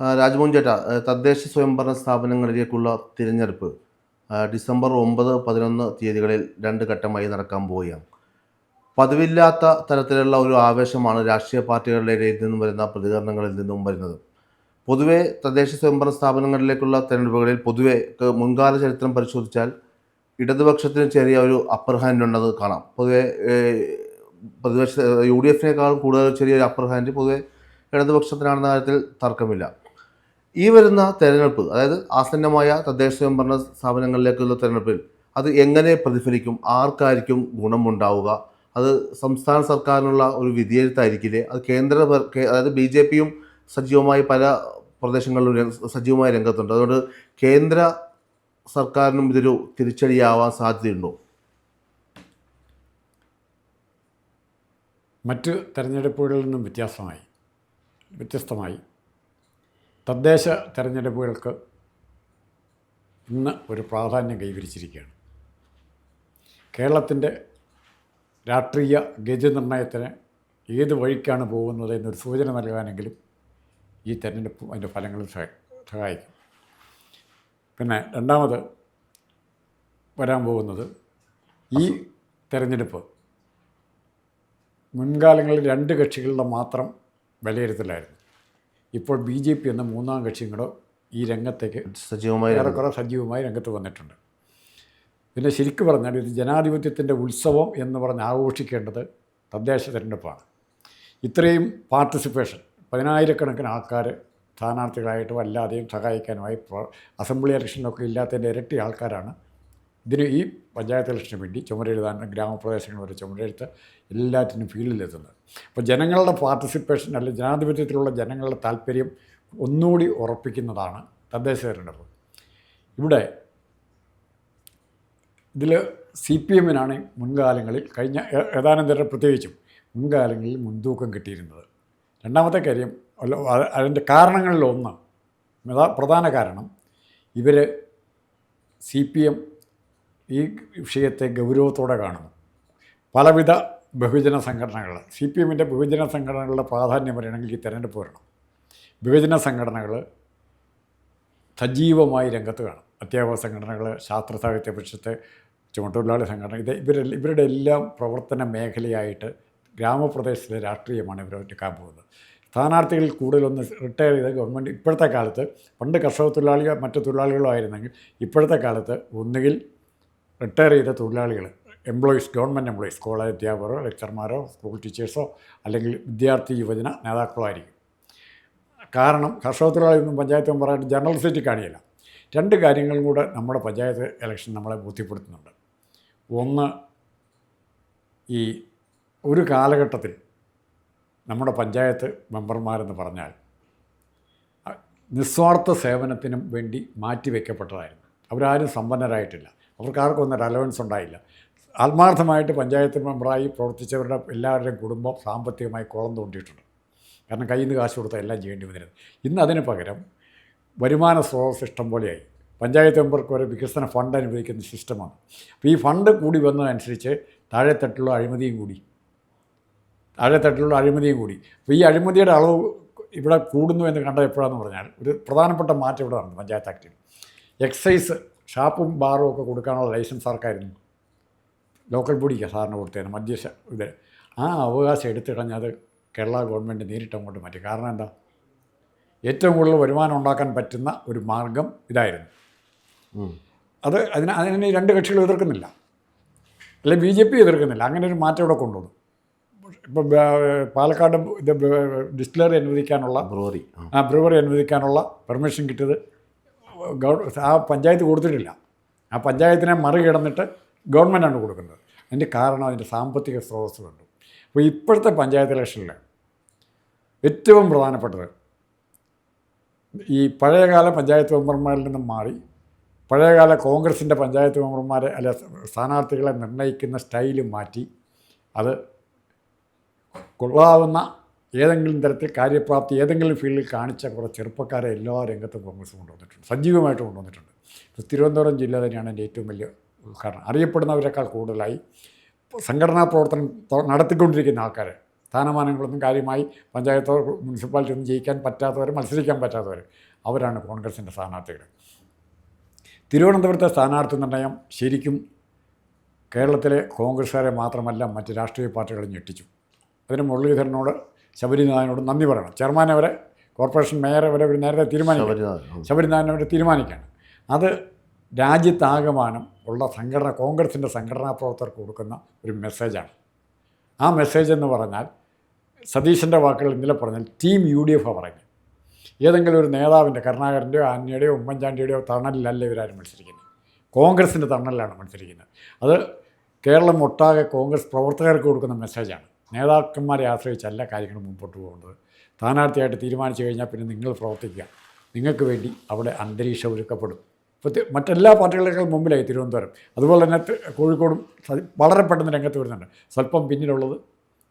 രാജ്മോഹൻ ചേട്ടാ തദ്ദേശ സ്വയംഭരണ സ്ഥാപനങ്ങളിലേക്കുള്ള തിരഞ്ഞെടുപ്പ് ഡിസംബർ ഒമ്പത് പതിനൊന്ന് തീയതികളിൽ രണ്ട് ഘട്ടമായി നടക്കാൻ പോവുകയാണ്. പതിവില്ലാത്ത തരത്തിലുള്ള ഒരു ആവേശമാണ് രാഷ്ട്രീയ പാർട്ടികളുടെ ഇടയിൽ നിന്നും വരുന്ന പ്രതികരണങ്ങളിൽ നിന്നും വരുന്നത്. പൊതുവെ തദ്ദേശ സ്വയംഭരണ സ്ഥാപനങ്ങളിലേക്കുള്ള തെരഞ്ഞെടുപ്പുകളിൽ പൊതുവെ മുൻകാല ചരിത്രം പരിശോധിച്ചാൽ ഇടതുപക്ഷത്തിന് ചെറിയ ഒരു അപ്പർ ഹാൻഡ് ഉണ്ടെന്ന് കാണാം. പൊതുവെ പ്രതിപക്ഷ യു ഡി എഫിനേക്കാളും കൂടുതൽ ചെറിയൊരു അപ്പർ ഹാൻഡ് പൊതുവെ ഇടതുപക്ഷത്തിനാണെന്ന കാര്യത്തിൽ തർക്കമില്ല. ഈ വരുന്ന തെരഞ്ഞെടുപ്പ് അതായത് ആസന്നമായ തദ്ദേശ സ്വയംഭരണ സ്ഥാപനങ്ങളിലേക്കുള്ള തെരഞ്ഞെടുപ്പിൽ അത് എങ്ങനെ പ്രതിഫലിക്കും? ആർക്കായിരിക്കും ഗുണമുണ്ടാവുക? അത് സംസ്ഥാന സർക്കാരിനുള്ള ഒരു വിധിയെഴുത്തായിരിക്കില്ലേ? അത് കേന്ദ്ര അതായത് ബി ജെ പിയും സജീവമായി പല പ്രദേശങ്ങളിലും സജീവമായ രംഗത്തുണ്ട്. അതുകൊണ്ട് കേന്ദ്ര സർക്കാരിനും ഇതൊരു തിരിച്ചടിയാവാൻ സാധ്യതയുണ്ടോ? മറ്റ് തെരഞ്ഞെടുപ്പുകളിൽ നിന്നും വ്യത്യാസമായി വ്യത്യസ്തമായി തദ്ദേശ തെരഞ്ഞെടുപ്പുകൾക്ക് ഇന്ന് ഒരു പ്രാധാന്യം കൈവരിച്ചിരിക്കുകയാണ്. കേരളത്തിന്റെ രാഷ്ട്രീയ ഗജനിർണയത്തിന് ഏത് വഴിക്കാണ് പോകുന്നത് എന്നൊരു സൂചന നൽകാനെങ്കിലും ഈ തെരഞ്ഞെടുപ്പ് അതിന്റെ ഫലങ്ങൾ സഹ- സഹായിക്കും. പിന്നെ രണ്ടാമത് വരാൻ പോകുന്നത് ഈ തെരഞ്ഞെടുപ്പ് മുൻകാലങ്ങളിൽ രണ്ട് കക്ഷികളുടെ മാത്രം വിലയിരുത്തലായിരുന്നു. ഇപ്പോൾ ബി ജെ പി എന്ന മൂന്നാം കക്ഷിയും കൂടെ ഈ രംഗത്തേക്ക് സജീവമായി. ഏറെക്കുറെ സജീവമായി രംഗത്ത് വന്നിട്ടുണ്ട് പിന്നെ ശരിക്കും പറഞ്ഞാൽ ഇത് ജനാധിപത്യത്തിന്റെ ഉത്സവം എന്ന് പറഞ്ഞ് ആഘോഷിക്കേണ്ടത് തദ്ദേശ തിരഞ്ഞെടുപ്പാണ് ഇത്രയും പാർട്ടിസിപ്പേഷൻ പതിനായിരക്കണക്കിന് ആൾക്കാർ സ്ഥാനാർത്ഥികളായിട്ടും അല്ലാതെയും സഹായിക്കാനുമായി അസംബ്ലി ഇലക്ഷനിലൊക്കെ ഇല്ലാത്തതിന്റെ ഇരട്ടി ആൾക്കാരാണ് ഇതിന് ഈ പഞ്ചായത്ത് ഇലക്ഷന് വേണ്ടി ചുമരെഴുതാൻ ഗ്രാമപ്രദേശങ്ങൾ വരെ ചുമരെഴുത്ത് എല്ലാറ്റിനും ഫീൽഡിലെത്തുന്നത് അപ്പോൾ ജനങ്ങളുടെ പാർട്ടിസിപ്പേഷൻ അല്ലെങ്കിൽ ജനാധിപത്യത്തിലുള്ള ജനങ്ങളുടെ താല്പര്യം ഒന്നുകൂടി ഉറപ്പിക്കുന്നതാണ് തദ്ദേശ തിരഞ്ഞെടുപ്പ്. ഇവിടെ ഇതിൽ സി പി എമ്മിനാണ് മുൻകാലങ്ങളിൽ കഴിഞ്ഞ ഏതാനും തരം പ്രത്യേകിച്ചും മുൻകാലങ്ങളിൽ മുൻതൂക്കം കിട്ടിയിരുന്നത്. രണ്ടാമത്തെ കാര്യം അതിന്റെ കാരണങ്ങളിലൊന്ന് പ്രധാന കാരണം ഇവർ സി പി എം ഈ വിഷയത്തെ ഗൗരവത്തോടെ കാണുന്നു. പലവിധ ബഹുജന സംഘടനകൾ സി പി എമ്മിന്റെ ബഹുജന സംഘടനകളുടെ പ്രാധാന്യം പറയുകയാണെങ്കിൽ ഈ തെരഞ്ഞെടുപ്പ് വരണം. ബഹുജന സംഘടനകൾ സജീവമായി രംഗത്ത് കാണും. അധ്യാപക സംഘടനകൾ ശാസ്ത്ര സാഹിത്യ പരിഷത്ത് ചുമട്ടുതൊഴിലാളി സംഘടന ഇത് ഇവരെ ഇവരുടെ എല്ലാം പ്രവർത്തന മേഖലയായിട്ട് ഗ്രാമപ്രദേശത്തിലെ രാഷ്ട്രീയമാണ് ഇവർ എടുക്കാൻ പോകുന്നത്. സ്ഥാനാർത്ഥികളിൽ കൂടുതലൊന്ന് റിട്ടയർ ചെയ്ത ഗവൺമെന്റ് ഇപ്പോഴത്തെ കാലത്ത് പണ്ട് കർഷക തൊഴിലാളികൾ മറ്റു തൊഴിലാളികളോ ആയിരുന്നെങ്കിൽ ഇപ്പോഴത്തെ കാലത്ത് ഒന്നുകിൽ റിട്ടയർ ചെയ്ത തൊഴിലാളികൾ എംപ്ലോയീസ് ഗവൺമെന്റ് എംപ്ലോയീസ് കോളേജ് അധ്യാപകരോ ലെക്ചർമാരോ സ്കൂൾ ടീച്ചേഴ്സോ അല്ലെങ്കിൽ വിദ്യാർത്ഥി യുവജന നേതാക്കളോ ആയിരിക്കും കാരണം കർഷക തൊഴിലാളിയൊന്നും പഞ്ചായത്ത് മെമ്പറായിട്ട് ജനറൽ സീറ്റ് കാണിയില്ല. രണ്ട് കാര്യങ്ങളും കൂടെ നമ്മുടെ പഞ്ചായത്ത് ഇലക്ഷൻ നമ്മളെ ബോധ്യപ്പെടുത്തുന്നുണ്ട്. ഒന്ന് ഈ ഒരു കാലഘട്ടത്തിൽ നമ്മുടെ പഞ്ചായത്ത് മെമ്പർമാരെന്ന് പറഞ്ഞാൽ നിസ്വാർത്ഥ സേവനത്തിനും വേണ്ടി മാറ്റിവെക്കപ്പെട്ടതായിരുന്നു. അവരാരും സമ്പന്നരായിട്ടില്ല. അവർക്കാർക്കും ഒന്നും റെലവൻസ് ഉണ്ടായില്ല. ആത്മാർത്ഥമായിട്ട് പഞ്ചായത്ത് മെമ്പറായി പ്രവർത്തിച്ചവരുടെ എല്ലാവരുടെയും കുടുംബം സാമ്പത്തികമായി കുളം തോണ്ടിയിട്ടുണ്ട് കാരണം കയ്യിൽ നിന്ന് കാശ് കൊടുത്താൽ എല്ലാം ചെയ്യേണ്ടി വന്നിരുന്നു. ഇന്ന് അതിന് പകരം വരുമാന സ്രോതസ് ഇഷ്ടം പോലെയായി. പഞ്ചായത്ത് മെമ്പർക്ക് ഒരു വികസന ഫണ്ട് അനുവദിക്കുന്ന സിസ്റ്റമാണ് അപ്പോൾ ഈ ഫണ്ട് കൂടി വന്നതനുസരിച്ച് താഴെത്തട്ടിലുള്ള അഴിമതിയും കൂടി. താഴെത്തട്ടിലുള്ള അഴിമതിയും കൂടി. അപ്പോൾ ഈ അഴിമതിയുടെ അളവ് ഇവിടെ കൂടുന്നു എന്ന് കണ്ടത് എപ്പോഴാണെന്ന് പറഞ്ഞാൽ ഒരു പ്രധാനപ്പെട്ട മാറ്റം ഇവിടെ നടന്നു പഞ്ചായത്ത് ആക്ടിൽ എക്സൈസ് ഷാപ്പും ബാറും ഒക്കെ കൊടുക്കാനുള്ള ലൈസൻസ് ആർക്കായിരുന്നു? ലോക്കൽ ബോഡിക്കാണ് സാറിന് കൊടുത്തേന് മദ്യ ഇത്. ആ അവകാശം എടുത്തു കളഞ്ഞത് കേരള ഗവൺമെന്റ് നേരിട്ട് അങ്ങോട്ട് മാറ്റി. കാരണം എന്താ? ഏറ്റവും കൂടുതൽ വരുമാനം ഉണ്ടാക്കാൻ പറ്റുന്ന ഒരു മാർഗം ഇതായിരുന്നു. അത് അതിന് അതിനെ രണ്ട് കക്ഷികൾ എതിർക്കുന്നില്ല. അല്ലെ ബി ജെ പി എതിർക്കുന്നില്ല. അങ്ങനെ ഒരു മാറ്റം ഇവിടെ കൊണ്ടുവന്നു. ഇപ്പം പാലക്കാട് ഇത് ഡിസ്റ്റിലറി അനുവദിക്കാനുള്ള ബ്രൂവറി. ആ. ബ്രൂവറി അനുവദിക്കാനുള്ള പെർമിഷൻ കിട്ടിയത് ആ പഞ്ചായത്ത് കൊടുത്തിട്ടില്ല. ആ പഞ്ചായത്തിനെ മറികടന്നിട്ട് ഗവൺമെന്റാണ് കൊടുക്കുന്നത്. അതിന്റെ കാരണം അതിന്റെ സാമ്പത്തിക സ്രോതസ് കണ്ടു അപ്പോൾ ഇപ്പോഴത്തെ പഞ്ചായത്ത് ഇലക്ഷനിൽ ഏറ്റവും പ്രധാനപ്പെട്ടത് ഈ പഴയകാല പഞ്ചായത്ത് മെമ്പർമാരിൽ നിന്നും മാറി പഴയകാല കോൺഗ്രസിന്റെ പഞ്ചായത്ത് മെമ്പർമാരെ അല്ലെ സ്ഥാനാർത്ഥികളെ നിർണയിക്കുന്ന സ്റ്റൈൽ മാറ്റി അത് കൊള്ളാവുന്ന ഏതെങ്കിലും തരത്തിൽ കാര്യപ്രാപ്തി ഏതെങ്കിലും ഫീൽഡിൽ കാണിച്ച കുറേ ചെറുപ്പക്കാരെ എല്ലാ രംഗത്തും കോൺഗ്രസ് കൊണ്ടുവന്നിട്ടുണ്ട്. സജീവമായിട്ട് കൊണ്ടുവന്നിട്ടുണ്ട്. തിരുവനന്തപുരം ജില്ല തന്നെയാണ് എന്റെ ഏറ്റവും വലിയ കാരണം. അറിയപ്പെടുന്നവരെക്കാൾ കൂടുതലായി സംഘടനാ പ്രവർത്തനം നടത്തിക്കൊണ്ടിരിക്കുന്ന ആൾക്കാർ സ്ഥാനമാനങ്ങളൊന്നും കാര്യമായി പഞ്ചായത്തോ മുനിസിപ്പാലിറ്റി ഒന്നും ജയിക്കാൻ പറ്റാത്തവർ മത്സരിക്കാൻ പറ്റാത്തവർ അവരാണ് കോൺഗ്രസിന്റെ സ്ഥാനാർത്ഥികൾ തിരുവനന്തപുരത്തെ സ്ഥാനാർത്ഥി നിർണയം ശരിക്കും കേരളത്തിലെ കോൺഗ്രസ്സുകാരെ മാത്രമല്ല മറ്റ് രാഷ്ട്രീയ പാർട്ടികളെ ഞെട്ടിച്ചു. അതിന് മുരളീധരനോട് ശബരിനാഥനോട് നന്ദി പറയണം. ചെയർമാൻ അവരെ കോർപ്പറേഷൻ മേയർ അവരെ അവർ നേരത്തെ ശബരിനാഥ്. ശബരിനാഥൻ അവർ തീരുമാനിക്കുകയാണ് അത് രാജ്യത്താകമാനം ഉള്ള സംഘടന കോൺഗ്രസിന്റെ സംഘടനാ പ്രവർത്തകർക്ക് കൊടുക്കുന്ന ഒരു മെസ്സേജാണ്. ആ മെസ്സേജ് എന്ന് പറഞ്ഞാൽ സതീശന്റെ വാക്കുകൾ ഇന്നലെ പറഞ്ഞാൽ ടീം യു ഡി എഫ് പറയുന്നത്. ഏതെങ്കിലും ഒരു നേതാവിന്റെ കരുണാകരന്റെയോ ആന്റണിയുടെയോ ഉമ്മൻചാണ്ടിയുടെയോ തണലിലല്ല ഇവരാരും മത്സരിക്കുന്നത്. കോൺഗ്രസിന്റെ തണലിലാണ് മത്സരിക്കുന്നത്. അത് കേരളം ഒട്ടാകെ കോൺഗ്രസ് പ്രവർത്തകർക്ക് കൊടുക്കുന്ന മെസ്സേജാണ്. നേതാക്കന്മാരെ ആശ്രയിച്ചല്ല കാര്യങ്ങൾ മുമ്പോട്ട് പോകുന്നത്. സ്ഥാനാർത്ഥിയായിട്ട് തീരുമാനിച്ചു കഴിഞ്ഞാൽ പിന്നെ നിങ്ങൾ പ്രവർത്തിക്കുക. നിങ്ങൾക്ക് വേണ്ടി അവിടെ അന്തരീക്ഷം ഒരുക്കപ്പെടും. ഇപ്പോൾ മറ്റെല്ലാ പാർട്ടികളേക്കാൾ മുമ്പിലായി തിരുവനന്തപുരം. അതുപോലെ തന്നെ കോഴിക്കോടും വളരെ പെട്ടെന്ന് രംഗത്ത് വരുന്നുണ്ട്. സ്വല്പം പിന്നിലുള്ളത്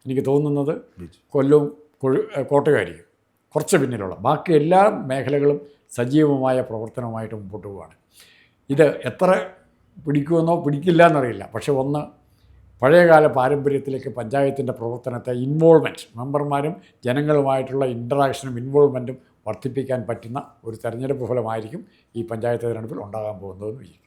എനിക്ക് തോന്നുന്നത്. കൊല്ലവും കോഴി കോട്ടയമായിരിക്കും കുറച്ച് പിന്നിലുള്ള. ബാക്കി എല്ലാ മേഖലകളും സജീവമായ പ്രവർത്തനവുമായിട്ട് മുമ്പോട്ട് പോവുകയാണ് ഇത് എത്ര പിടിക്കുമെന്നോ പിടിക്കില്ല എന്നറിയില്ല പക്ഷേ ഒന്ന് പഴയകാല പാരമ്പര്യത്തിലേക്ക് പഞ്ചായത്തിന്റെ പ്രവർത്തനത്തെ ഇൻവോൾവ്മെന്റ് മെമ്പർമാരും ജനങ്ങളുമായിട്ടുള്ള ഇന്ററാക്ഷനും ഇൻവോൾവ്മെന്റും വർദ്ധിപ്പിക്കാൻ പറ്റുന്ന ഒരു തെരഞ്ഞെടുപ്പ് ഫലമായിരിക്കും ഈ പഞ്ചായത്ത് തിരഞ്ഞെടുപ്പിൽ ഉണ്ടാകാൻ പോകുന്നതെന്ന് വിചാരിക്കും